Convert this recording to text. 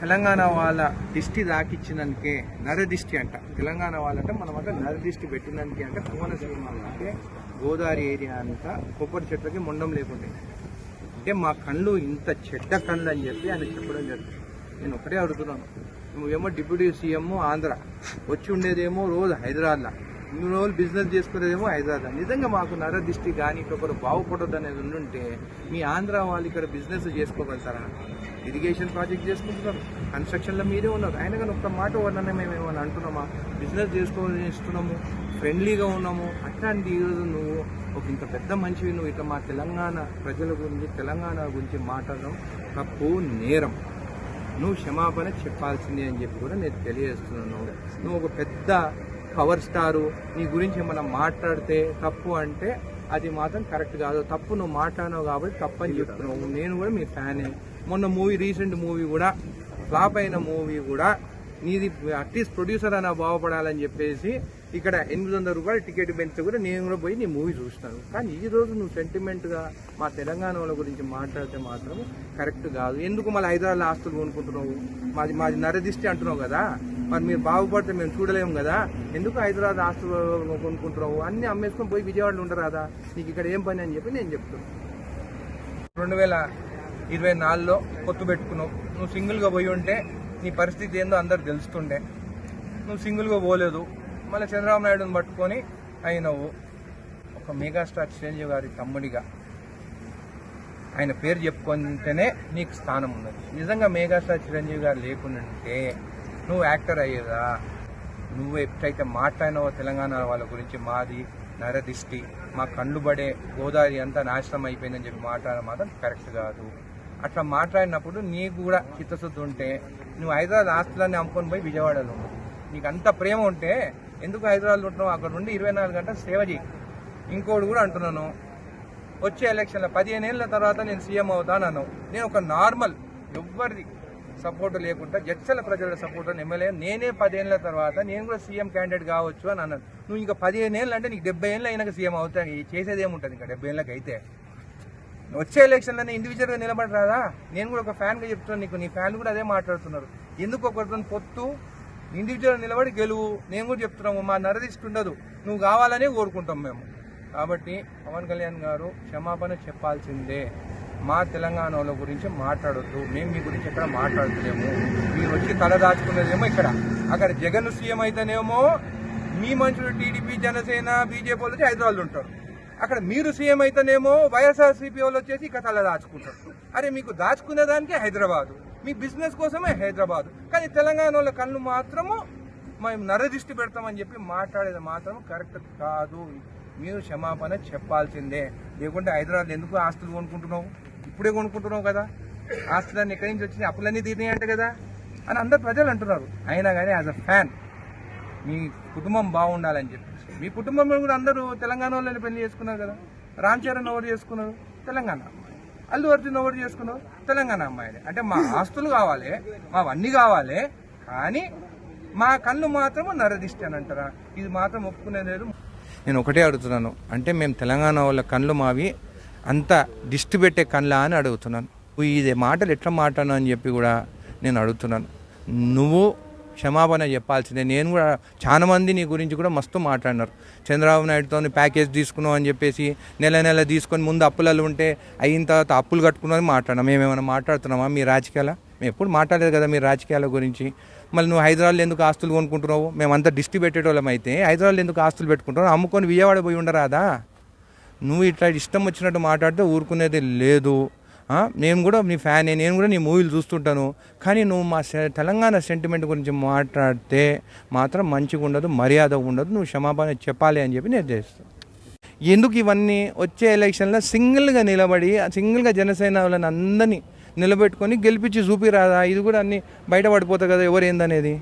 తెలంగాణ వాళ్ళ దిష్టి దాకిచ్చినందుకే నరదిష్టి అంట. తెలంగాణ వాళ్ళంటే మనం అంటే నరదిష్టి పెట్టినందుకే అంటే. కోనసీమ అంటే గోదావరి ఏరియా అంతా కొబ్బరి చెట్లకి మొండం లేకుండే. అంటే మా కళ్ళు ఇంత చెడ్డ కళ్ళు అని చెప్పి ఆయన చెప్పడం జరిగింది. నేను ఒకటే అడుగుతున్నాను. నువ్వేమో డిప్యూటీ సీఎం ఆంధ్ర. వచ్చి ఉండేదేమో రోజు హైదరాబాద్లో. ఇన్ని రోజులు బిజినెస్ చేసుకునేదేమో హైదరాబాద్ నిజంగా మాకు నర దిష్టి కానీ ఒకరు బాగుపడదు అనేది ఉండుంటే మీ ఆంధ్ర వాళ్ళు ఇక్కడ బిజినెస్ చేసుకోగలుగుతారా? ఇరిగేషన్ ప్రాజెక్ట్ చేసుకుంటున్నారు. కన్స్ట్రక్షన్లో మీరే ఉన్నారు. అయినా కానీ ఒక్క మాట వల్లనే మేము ఏమైనా అంటున్నామా? బిజినెస్ చేసుకోవాలనిస్తున్నాము. ఫ్రెండ్లీగా ఉన్నాము. అట్లాంటి ఈరోజు నువ్వు ఒక ఇంత పెద్ద మనిషివి నువ్వు ఇట్లా మా తెలంగాణ ప్రజల గురించి తెలంగాణ గురించి మాట్లాడడం తప్పు నేరం. నువ్వు క్షమాపణ చెప్పాల్సిందే అని చెప్పి కూడా నేను తెలియజేస్తున్నాను. నువ్వు ఒక పెద్ద పవర్ స్టారు నీ గురించి ఏమైనా మాట్లాడితే తప్పు అంటే అది మాత్రం కరెక్ట్ కాదు. తప్పు నువ్వు మాట్లాడినావు కాబట్టి తప్పు అని చెప్తున్నావు. నేను కూడా మీ ఫ్యానే. మొన్న మూవీ రీసెంట్ మూవీ కూడా ఫ్లాప్ అయిన మూవీ కూడా నీది అట్లీస్ట్ ప్రొడ్యూసర్ అయినా బాగుపడాలని చెప్పేసి ఇక్కడ ఎనిమిది వందల రూపాయలు టికెట్ పెంచితే కూడా నేను కూడా పోయి నీ మూవీ చూస్తాను కానీ ఈ రోజు నువ్వు సెంటిమెంట్గా మా తెలంగాణ వాళ్ళ గురించి మాట్లాడితే మాత్రం కరెక్ట్ కాదు. ఎందుకు మళ్ళీ హైదరాబాద్ ఆస్తులు కొనుక్కుంటున్నావు? మాది మాది నరదిష్టి అంటున్నావు కదా? మరి మీరు బాగుపడితే మేము చూడలేము కదా. ఎందుకు హైదరాబాద్ ఆస్తులు కొనుక్కుంటున్నావు? అన్ని అమ్మేసుకొని పోయి విజయవాడలో ఉండరాదా కదా. నీకు ఇక్కడ ఏం పని అని చెప్పి నేను చెప్తున్నాను రెండు వేల ఇరవై నాలుగులో పొత్తు పెట్టుకున్నావు. నువ్వు సింగిల్గా పోయి ఉంటే నీ పరిస్థితి ఏందో అందరు తెలుస్తుండే. నువ్వు సింగిల్గా పోలేదు. మళ్ళీ చంద్రబాబు నాయుడుని పట్టుకొని అయినవు. ఒక మెగాస్టార్ చిరంజీవి గారి తమ్ముడిగా. ఆయన పేరు చెప్పుకుంటేనే నీకు స్థానం ఉన్నది. నిజంగా మెగాస్టార్ చిరంజీవి గారు లేకుండాంటే నువ్వు యాక్టర్ అయ్యేదా? నువ్వు ఎప్పుడైతే మాట్లాడినావో తెలంగాణ వాళ్ళ గురించి మాది నరదిష్టి మా కళ్ళు పడే గోదావరి అంతా నాశనం అయిపోయిందని చెప్పి మాట్లాడడం మాత్రం కరెక్ట్ కాదు. అట్లా మాట్లాడినప్పుడు నీకు కూడా చిత్తశుద్ధి ఉంటే నువ్వు హైదరాబాద్ ఆస్తులన్నీ అమ్ముకొని పోయి విజయవాడలో నీకు అంత ప్రేమ ఉంటే ఎందుకు హైదరాబాద్లో ఉంటున్నావు? అక్కడ నుండి ఇరవై నాలుగు గంటలు సేవ చేయి ఇంకోటి కూడా అంటున్నాను వచ్చే ఎలక్షన్లో పదిహేను ఏళ్ళ తర్వాత నేను సీఎం అవుతాను నేను ఒక నార్మల్ ఎవ్వరిది సపోర్టు లేకుండా జడ్చల ప్రజల సపోర్ట్ ఎమ్మెల్యే నేనే పదేళ్ళ తర్వాత నేను కూడా సీఎం క్యాండిడేట్ కావచ్చు అని అన్నాను. నువ్వు ఇంకా పదిహేను ఏళ్ళు అంటే నీకు డెబ్బై ఏళ్ళు అయినాక సీఎం అవుతాయి చేసేది ఏముంటుంది ఇంకా డెబ్బై ఏళ్ళకి అయితే? వచ్చే ఎలక్షన్లోనే ఇండివిజువల్గా నిలబడి రాదా నేను కూడా ఒక ఫ్యాన్గా చెప్తున్నాను నీకు. నీ ఫ్యాన్లు కూడా అదే మాట్లాడుతున్నారు. ఎందుకు ఒకరితో పొత్తు? ఇండివిజువల్ నిలబడి గెలువు. నేను కూడా చెప్తున్నాము మా నరదిష్టి ఉండదు. నువ్వు కావాలనే కోరుకుంటాం మేము. కాబట్టి పవన్ కళ్యాణ్ గారు క్షమాపణ చెప్పాల్సిందే. మా తెలంగాణ గురించి మాట్లాడొద్దు. మేము మీ గురించి ఎక్కడ మాట్లాడుతున్నాము మీరు వచ్చి తల దాచుకునేదేమో ఇక్కడ. అక్కడ జగన్ సీఎం అయితేనేమో మీ మనుషులు టీడీపీ జనసేన బీజేపీ వాళ్ళు వచ్చి హైదరాబాద్ ఉంటారు. అక్కడ మీరు సీఎం అయితేనేమో వైఎస్ఆర్సీపీ వాళ్ళు వచ్చేసి ఇక తల దాచుకుంటారు. అరే మీకు దాచుకునే దానికే హైదరాబాదు. మీ బిజినెస్ కోసమే హైదరాబాదు. కానీ తెలంగాణ వాళ్ళ కళ్ళు మాత్రము మేము నరదిష్టి పెడతామని చెప్పి మాట్లాడేది మాత్రం కరెక్ట్ కాదు. మీరు క్షమాపణ చెప్పాల్సిందే. లేకుంటే హైదరాబాద్ ఎందుకు ఆస్తులు కొనుక్కుంటున్నావు? ఇప్పుడే కొనుక్కుంటున్నావు కదా. ఆస్తులన్నీ ఎక్కడి నుంచి వచ్చినాయి? అప్పులన్నీ తీరినాయి అంట కదా. అని అందరు ప్రజలు అంటున్నారు. అయినా కానీ యాజ్ అ ఫ్యాన్ మీ కుటుంబం బాగుండాలని చెప్పి మీ కుటుంబంలో కూడా అందరూ తెలంగాణ వాళ్ళని పెళ్ళి చేసుకున్నారు కదా. రామ్ చరణ్ ఎవరు చేసుకున్నారు? తెలంగాణ అమ్మాయి అల్లు అర్జున్ ఎవరు చేసుకున్నారు? తెలంగాణ అమ్మాయిని. అంటే మా ఆస్తులు కావాలి మావన్నీ కావాలి కానీ మా కళ్ళు మాత్రం నరదిష్టి అని అంటారా? ఇది మాత్రం ఒప్పుకునేది లేదు. నేను ఒకటే అడుగుతున్నాను. అంటే మేము తెలంగాణ వాళ్ళ కళ్ళు మావి అంత దిష్టి పెట్టే కళ్ళ అని అడుగుతున్నాను. ఇది మాటలు ఎట్లా మాట్లాను అని చెప్పి కూడా నేను అడుగుతున్నాను. నువ్వు క్షమాపణ చెప్పాల్సిందే. నేను కూడా చాలామంది నీ గురించి కూడా మస్తు మాట్లాడినారు. చంద్రబాబు నాయుడుతో ప్యాకేజ్ తీసుకున్నావు అని చెప్పేసి నెల నెల తీసుకొని ముందు అప్పులలో ఉంటే అయిన తర్వాత అప్పులు కట్టుకున్నది మాట్లాడినా. మాట్లాడినాం మేమేమైనా మాట్లాడుతున్నామా మీ రాజకీయాల? మేము ఎప్పుడు మాట్లాడలేదు కదా మీ రాజకీయాల గురించి. మళ్ళీ నువ్వు హైదరాబాద్లో ఎందుకు ఆస్తులు కొనుక్కుంటున్నావు? మేమంతా డిస్ట్రిబ్యూటెడ్ వాళ్ళం అయితే హైదరాబాద్లో ఎందుకు ఆస్తులు పెట్టుకుంటున్నావు? అమ్ముకొని విజయవాడ పోయి ఉండరాదా? నువ్వు ఇట్లా ఇష్టం వచ్చినట్టు మాట్లాడితే ఊరుకునేది లేదు. నేను కూడా నీ ఫ్యాన్ నేను కూడా నీ మూవీలు చూస్తుంటాను. కానీ నువ్వు మా సె- తెలంగాణ సెంటిమెంట్ గురించి మాట్లాడితే మాత్రం మంచిగా ఉండదు మర్యాద ఉండదు. నువ్వు క్షమాపణ చెప్పాలి అని చెప్పి నేను చేస్తాను. ఎందుకు ఇవన్నీ? వచ్చే ఎలక్షన్లో సింగిల్గా నిలబడి సింగిల్గా జనసేన వాళ్ళని అందరినీ నిలబెట్టుకొని గెలిపించి చూపిరాదా? ఇది కూడా అన్ని బయటపడిపోతుంది కదా ఎవరు ఏందనేది?